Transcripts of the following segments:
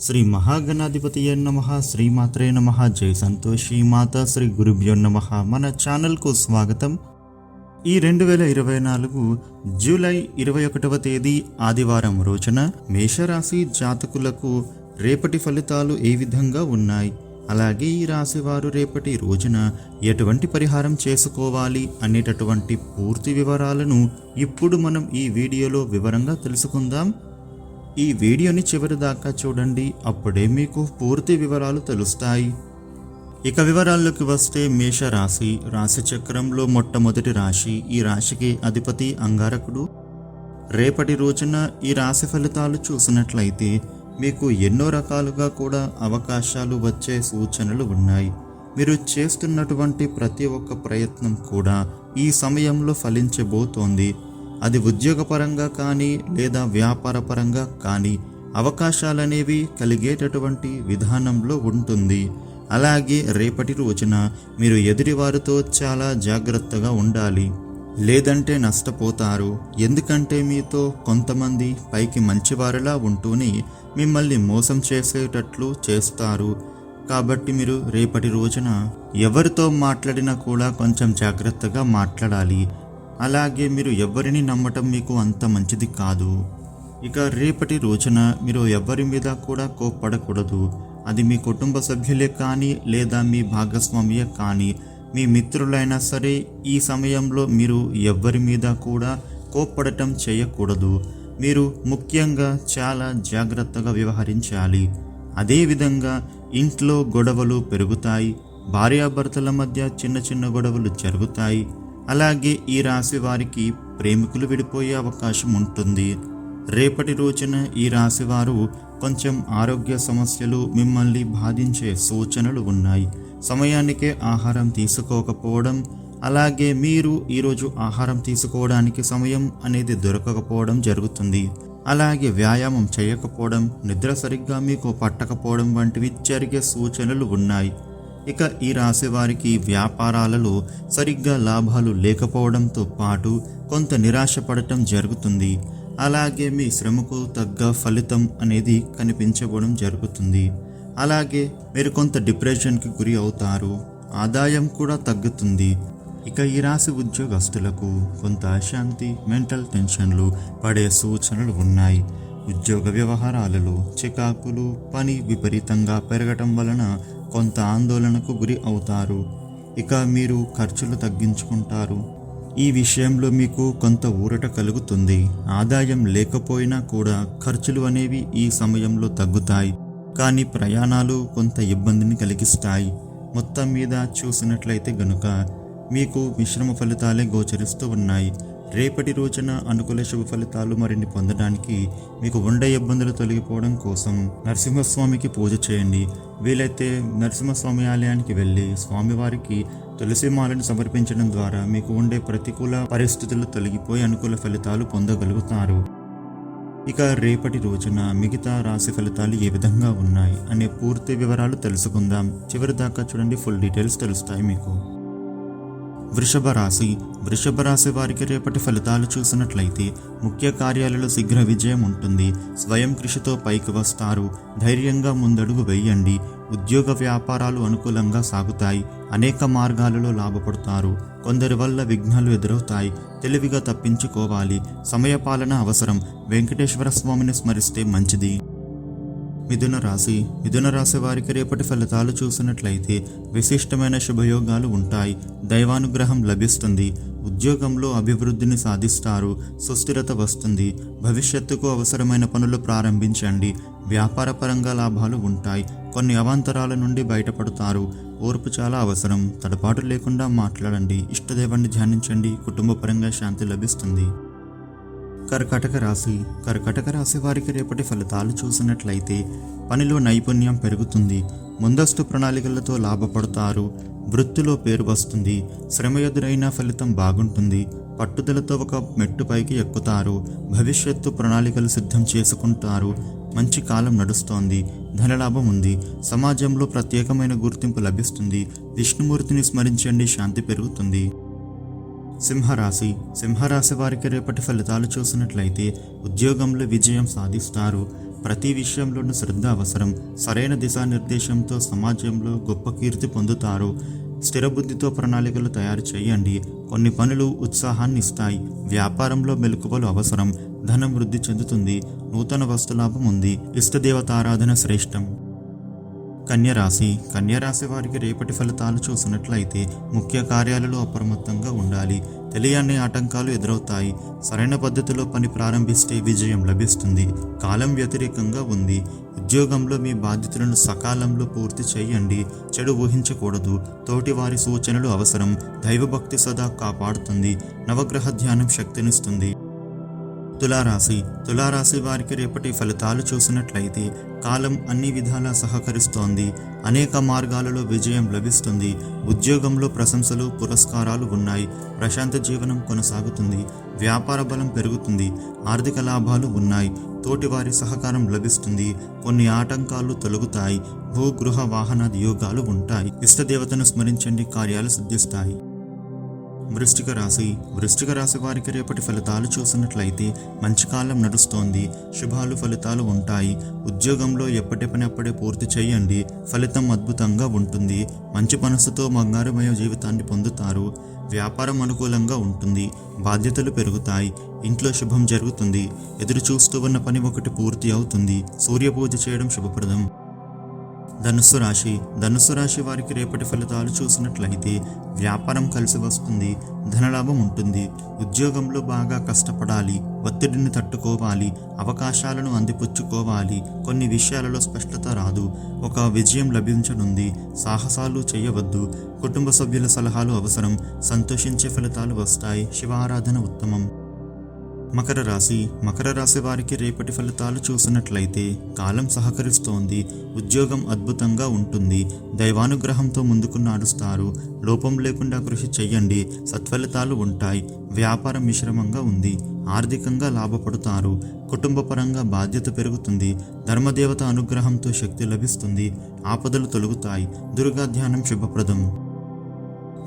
శ్రీ మహాగణాధిపతి నమ శ్రీమాత్రే నమ జై సంతోషి మాత శ్రీ గురుభ్యో నమ. మన ఛానల్కు స్వాగతం. ఈ రెండు వేల ఇరవై నాలుగు జూలై ఇరవై ఒకటవ తేదీ ఆదివారం రోజున మేషరాశి జాతకులకు రేపటి ఫలితాలు ఏ విధంగా ఉన్నాయి? అలాగే ఈ రాశి వారు రేపటి రోజున ఎటువంటి పరిహారం చేసుకోవాలి అనేటటువంటి పూర్తి వివరాలను ఇప్పుడు మనం ఈ వీడియోలో వివరంగా తెలుసుకుందాం. ఈ వీడియోని చివరి దాకా చూడండి అప్పుడే మీకు పూర్తి వివరాలు తెలుస్తాయి. ఇక వివరాల్లోకి వస్తే మేషరాశి రాశి చక్రంలో మొట్టమొదటి రాశి ఈ రాశికి అధిపతి అంగారకుడు. రేపటి రోజున ఈ రాశి ఫలితాలు చూసినట్లయితే మీకు ఎన్నో రకాలుగా కూడా అవకాశాలు వచ్చే సూచనలు ఉన్నాయి. మీరు చేస్తున్నటువంటి ప్రతి ఒక్క ప్రయత్నం కూడా ఈ సమయంలో ఫలించబోతోంది. అది ఉద్యోగపరంగా కానీ లేదా వ్యాపారపరంగా కానీ అవకాశాలనేవి కలిగేటటువంటి విధానంలో ఉంటుంది. అలాగే రేపటి రోజున మీరు ఎదుటివారితో చాలా జాగ్రత్తగా ఉండాలి. లేదంటే నష్టపోతారు. ఎందుకంటే మీతో కొంతమంది పైకి మంచివారిలా ఉంటూనే మిమ్మల్ని మోసం చేసేటట్లు చేస్తారు. కాబట్టి మీరు రేపటి రోజున ఎవరితో మాట్లాడినా కూడా కొంచెం జాగ్రత్తగా మాట్లాడాలి. అలాగే మీరు ఎవరిని నమ్మటం మీకు అంత మంచిది కాదు. ఇక రేపటి రోజున మీరు ఎవరి మీద కూడా కోప్పడకూడదు. అది మీ కుటుంబ సభ్యులే కానీ లేదా మీ భాగస్వామియే కానీ మీ మిత్రులైనా సరే ఈ సమయంలో మీరు ఎవ్వరి మీద కూడా కోప్పడటం చేయకూడదు. మీరు ముఖ్యంగా చాలా జాగ్రత్తగా వ్యవహరించాలి. అదేవిధంగా ఇంట్లో గొడవలు పెరుగుతాయి. భార్యాభర్తల మధ్య చిన్న చిన్న గొడవలు జరుగుతాయి. అలాగే ఈ రాశి వారికి ప్రేమికులు విడిపోయే అవకాశం ఉంటుంది. రేపటి రోజున ఈ రాశి వారు కొంచెం ఆరోగ్య సమస్యలు మిమ్మల్ని బాధించే సూచనలు ఉన్నాయి. సమయానికే ఆహారం తీసుకోకపోవడం అలాగే మీరు ఈరోజు ఆహారం తీసుకోవడానికి సమయం అనేది దొరకకపోవడం జరుగుతుంది. అలాగే వ్యాయామం చేయకపోవడం నిద్ర సరిగ్గా మీకు పట్టకపోవడం వంటివి జరిగే సూచనలు ఉన్నాయి. ఇక ఈ రాశి వారికి వ్యాపారాలలో సరిగ్గా లాభాలు లేకపోవడంతో పాటు కొంత నిరాశపడటం జరుగుతుంది. అలాగే మీ శ్రమకు తగ్గ ఫలితం అనేది కనిపించబడం జరుగుతుంది. అలాగే మీరు కొంత డిప్రెషన్కి గురి అవుతారు. ఆదాయం కూడా తగ్గుతుంది. ఇక ఈ రాశి ఉద్యోగస్తులకు కొంత అశాంతి మెంటల్ టెన్షన్లు పడే సూచనలు ఉన్నాయి. ఉద్యోగ వ్యవహారాలలో చికాకులు పని విపరీతంగా పెరగటం వలన కొంత ఆందోళనకు గురి అవుతారు. ఇక మీరు ఖర్చులు తగ్గించుకుంటారు. ఈ విషయంలో మీకు కొంత ఊరట కలుగుతుంది. ఆదాయం లేకపోయినా కూడా ఖర్చులు అనేవి ఈ సమయంలో తగ్గుతాయి. కానీ ప్రయాణాలు కొంత ఇబ్బందిని కలిగిస్తాయి. మొత్తం మీద చూసినట్లయితే గనుక మీకు మిశ్రమ ఫలితాలే గోచరిస్తూ ఉన్నాయి. రేపటి రోజున అనుకూల శుభ ఫలితాలు మరిన్ని పొందడానికి మీకు ఉండే ఇబ్బందులు తొలగిపోవడం కోసం నరసింహస్వామికి పూజ చేయండి. వీలైతే నరసింహస్వామి ఆలయానికి వెళ్ళి స్వామివారికి తులసి మాలను సమర్పించడం ద్వారా మీకు ఉండే ప్రతికూల పరిస్థితులు తొలగిపోయి అనుకూల ఫలితాలు పొందగలుగుతారు. ఇక రేపటి రోజున మిగతా రాశి ఫలితాలు ఏ విధంగా ఉన్నాయి అనే పూర్తి వివరాలు తెలుసుకుందాం. చివరి దాకా చూడండి ఫుల్ డీటెయిల్స్ తెలుస్తాయి మీకు. వృషభ రాశి వృషభ రాశి వారికి రేపటి ఫలితాలు చూసినట్లయితే ముఖ్య కార్యాలలో శీఘ్ర విజయం ఉంటుంది. స్వయం కృషితో పైకి వస్తారు. ధైర్యంగా ముందడుగు వేయండి. ఉద్యోగ వ్యాపారాలు అనుకూలంగా సాగుతాయి. అనేక మార్గాలలో లాభపడతారు. కొందరి వల్ల విఘ్నాలు ఎదురవుతాయి. తెలివిగా తప్పించుకోవాలి. సమయపాలన అవసరం. వెంకటేశ్వర స్వామిని స్మరిస్తే మంచిది. మిథున రాశి. మిథున రాశి వారికి రేపటి ఫలితాలు చూసినట్లయితే విశిష్టమైన శుభయోగాలు ఉంటాయి. దైవానుగ్రహం లభిస్తుంది. ఉద్యోగంలో అభివృద్ధిని సాధిస్తారు. సుస్థిరత వస్తుంది. భవిష్యత్తుకు అవసరమైన పనులు ప్రారంభించండి. వ్యాపారపరంగా లాభాలు ఉంటాయి. కొన్ని అవాంతరాల నుండి బయటపడతారు. ఓర్పు చాలా అవసరం. తడపాటు లేకుండా మాట్లాడండి. ఇష్టదేవాన్ని ధ్యానించండి. కుటుంబపరంగా శాంతి లభిస్తుంది. కర్కటక రాశి. కర్కటక రాశి వారికి రేపటి ఫలితాలు చూసినట్లయితే పనిలో నైపుణ్యం పెరుగుతుంది. ముందస్తు ప్రణాళికలతో లాభపడతారు. వృత్తిలో పేరు వస్తుంది. శ్రమ ఎదురైన ఫలితం బాగుంటుంది. పట్టుదలతో ఒక మెట్టుపైకి ఎక్కుతారు. భవిష్యత్తు ప్రణాళికలు సిద్ధం చేసుకుంటారు. మంచి కాలం నడుస్తోంది. ధనలాభం ఉంది. సమాజంలో ప్రత్యేకమైన గుర్తింపు లభిస్తుంది. విష్ణుమూర్తిని స్మరించండి. శాంతి పెరుగుతుంది. సింహరాశి. సింహరాశి వారికి రేపటి ఫలితాలు చూసినట్లయితే ఉద్యోగంలో విజయం సాధిస్తారు. ప్రతి విషయంలోనూ శ్రద్ధ అవసరం. సరైన దిశానిర్దేశంతో సమాజంలో గొప్ప కీర్తి పొందుతారు. స్థిరబుద్ధితో ప్రణాళికలు తయారు చేయండి. కొన్ని పనులు ఉత్సాహాన్ని ఇస్తాయి. వ్యాపారంలో మెలకువలు అవసరం. ధనం వృద్ధి చెందుతుంది. నూతన వస్తులాభం ఉంది. ఇష్టదేవత ఆరాధన శ్రేష్టం. కన్యరాశి. కన్యరాశి వారికి రేపటి ఫలితాలు చూసినట్లయితే ముఖ్య కార్యాలలో అప్రమత్తంగా ఉండాలి. తెలియని ఆటంకాలు ఎదురవుతాయి. సరైన పద్ధతిలో పని ప్రారంభిస్తే విజయం లభిస్తుంది. కాలం వ్యతిరేకంగా ఉంది. ఉద్యోగంలో మీ బాధ్యతలను సకాలంలో పూర్తి చేయండి. చెడు ఊహించకూడదు. తోటి వారి సూచనలు అవసరం. దైవభక్తి సదా కాపాడుతుంది. నవగ్రహ ధ్యానం శక్తినిస్తుంది. తులారాశి. తులారాశి వారికి రేపటి ఫలితాలు చూసినట్లయితే కాలం అన్ని విధాలా సహకరిస్తోంది. అనేక మార్గాలలో విజయం లభిస్తుంది. ఉద్యోగంలో ప్రశంసలు పురస్కారాలు ఉన్నాయి. ప్రశాంత జీవనం కొనసాగుతుంది. వ్యాపార బలం పెరుగుతుంది. ఆర్థిక లాభాలు ఉన్నాయి. తోటివారి సహకారం లభిస్తుంది. కొన్ని ఆటంకాలు తొలగుతాయి. భూగృహ వాహనాది యోగాలు ఉంటాయి. ఇష్టదేవతను స్మరించండి. కార్యాలు సిద్ధిస్తాయి. వృష్టిక రాశి వృష్టిక రాశి వారికి రేపటి ఫలితాలు చూసినట్లయితే మంచి కాలం నడుస్తోంది. శుభాలు ఫలితాలు ఉంటాయి. ఉద్యోగంలో ఎప్పటి పని అప్పుడే పూర్తి చేయండి. ఫలితం అద్భుతంగా ఉంటుంది. మంచి మనసుతో బంగారుమయ జీవితాన్ని పొందుతారు. వ్యాపారం అనుకూలంగా ఉంటుంది. బాధ్యతలు పెరుగుతాయి. ఇంట్లో శుభం జరుగుతుంది. ఎదురు చూస్తూ ఉన్న పని ఒకటి పూర్తి అవుతుంది. సూర్య పూజ చేయడం శుభప్రదం. ధనుస్సు రాశి. ధనుస్సు రాశి వారికి రేపటి ఫలితాలు చూసినట్లయితే వ్యాపారం కలిసి వస్తుంది ధనలాభం ఉంటుంది. ఉద్యోగంలో బాగా కష్టపడాలి ఒత్తిడిని తట్టుకోవాలి అవకాశాలను అందిపుచ్చుకోవాలి. కొన్ని విషయాలలో స్పష్టత రాదు. ఒక విజయం లభించనుంది సాహసాలు చేయవద్దు. కుటుంబ సభ్యుల సలహాలు అవసరం సంతోషించే ఫలితాలు వస్తాయి. శివారాధన ఉత్తమం. మకర రాశి మకర రాశి వారికి రేపటి ఫలితాలు చూసినట్లయితే కాలం సహకరిస్తోంది ఉద్యోగం అద్భుతంగా ఉంటుంది దైవానుగ్రహంతో ముందుకు నడుస్తారు లోపం లేకుండా కృషి చేయండి సత్ఫలితాలు ఉంటాయి వ్యాపారం మిశ్రమంగా ఉంది ఆర్థికంగా లాభపడతారు కుటుంబపరంగా బాధ్యత పెరుగుతుంది ధర్మదేవత అనుగ్రహంతో శక్తి లభిస్తుంది ఆపదలు తొలుగుతాయి దుర్గా ధ్యానం శుభప్రదం.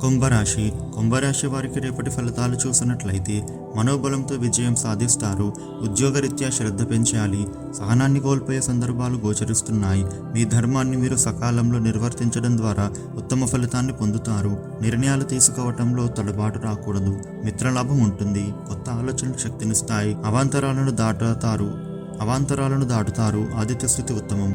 కుంభరాశి. కుంభరాశి వారికి రేపటి ఫలితాలు చూసినట్లయితే మనోబలంతో విజయం సాధిస్తారు. ఉద్యోగరీత్యా శ్రద్ధ పెంచాలి. సహనాన్ని కోల్పోయే సందర్భాలు గోచరిస్తున్నాయి. మీ ధర్మాన్ని మీరు సకాలంలో నిర్వర్తించడం ద్వారా ఉత్తమ ఫలితాన్ని పొందుతారు. నిర్ణయాలు తీసుకోవటంలో తడబాటు రాకూడదు. మిత్రలాభం ఉంటుంది. కొత్త ఆలోచనలు శక్తినిస్తాయి. అవాంతరాలను దాటుతారు. అవాంతరాలను దాటుతారు. ఆదిత్య స్థితి ఉత్తమం.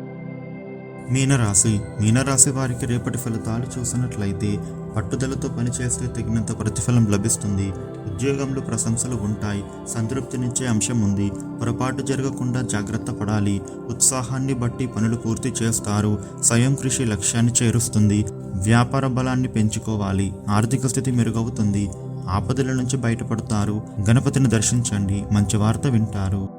మీనరాశి. మీనరాశి వారికి రేపటి ఫలితాలు చూసినట్లయితే పట్టుదలతో పనిచేస్తే తగినంత ప్రతిఫలం లభిస్తుంది. ఉద్యోగంలో ప్రశంసలు ఉంటాయి. సంతృప్తినిచ్చే అంశం ఉంది. పొరపాటు జరగకుండా జాగ్రత్త పడాలి. ఉత్సాహాన్ని బట్టి పనులు పూర్తి చేస్తారు. స్వయం కృషి లక్ష్యాన్ని చేరుస్తుంది. వ్యాపార బలాన్ని పెంచుకోవాలి. ఆర్థిక స్థితి మెరుగవుతుంది. ఆపదల నుంచి బయటపడతారు. గణపతిని దర్శించండి. మంచి వార్త వింటారు.